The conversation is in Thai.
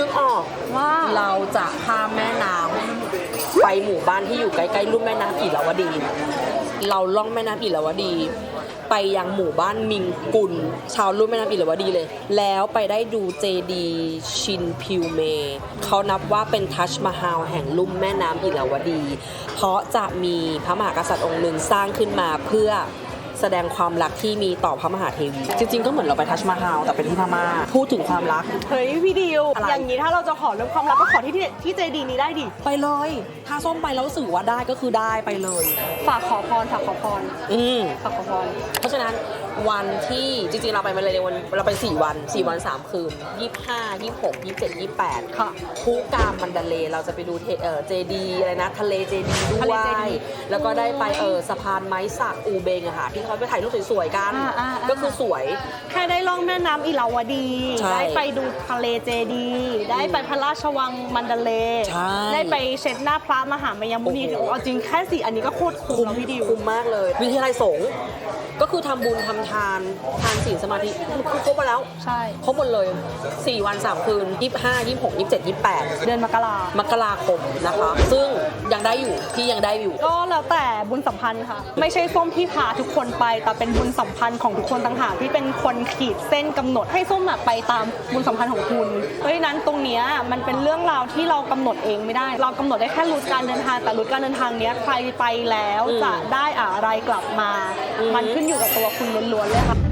นึกออกว่าเราจะข้ามแม่น้ำไปหมู่บ้านที่อยู่ใกล้ๆลุ่มแม่น้ำอิราวดี เราล่องแม่น้ำอิราวดี ไปยังหมู่บ้านมิงกุล ชาวลุ่มแม่น้ำอิราวดีเลย แล้วไปได้ดูเจดีชินพิวเม เขานับว่าเป็นทัชมาฮาลแห่งลุ่มแม่น้ำอิราวดี เพราะจะมีพระมหากษัตริย์องค์หนึ่งสร้างขึ้นมาเพื่อ แสดงความรักที่มีต่อพระมหาเทวี จริง ๆ ก็เหมือนเราไปทัชมาฮาลแต่เป็นที่พม่าพูดถึงความรัก เฮ้ยพี่ดิวอะไร อย่างนี้ถ้าเราจะขอเรื่องความรักก็ขอที่ที่ที่เจดีนี้ได้ดิ ไปเลย ถ้าส้มไปแล้วรู้สึกว่าได้ก็คือได้ไปเลย ฝากขอพรฝากขอพรอืม ฝากขอพร เพราะฉะนั้น วันที่จริงๆเราไปมาเลยในวันเราไป 4 วัน 4 วัน 3 คืน 25 26 27 28ค่ะภูกามมันดาเลย์เราจะไปดูเทเออเจดีอะไรนะ ทะเลเจดีด้ทะวเลเจยดีแล้วก็ได้ไปเออสะพานไม้สักอูเบงอะค่ะที่เขาไปถ่ายรูปสวยๆกัน อ่าอ่าอ่า ก็คือสวย แค่ได้ล่องแม่น้ำอิราวดี ใช่ได้ไปดูทะเลเจดี ได้ไปพระราชวังมันดาเลย์ใช่ได้ไปเช็ดหน้าพระมหามยมุนีโอ้โห เอาจริงแค่สี่อันนี้ก็โคตรคุ้มแล้วพี่ดิว คุ้มมากเลย วิทยาลัยสงฆ์ก็คือทำบุญทำทานทานศีลสมาธิครบไปแล้ว ใช่ ครบหมดเลย 4 วัน 3 คืน 25 26 27 28 เดือนมกรามกราคมนะคะ ซึ่งยังได้อยู่ที่ยังได้อยู่ ก็แล้วแต่บุญสัมพันธ์ค่ะ ไม่ใช่ส้มที่พาทุกคนไป แต่เป็นบุญสัมพันธ์ของทุกคนต่างหากที่เป็นคนขีดเส้นกำหนดให้ส้มอะไปตามบุญสัมพันธ์ของคุณเพราะฉะ นั้นตรงเนี้ยมันเป็นเรื่องราวที่เรากำหนดเองไม่ได้ เรากำหนดได้แค่รูทการเดินทางแต่รูทการเดินทางเนี้ยใครไปแล้วจะได้อะไรกลับมามมันขึ้นอยู่กับตัวคุณล้วนๆเลยค่ะ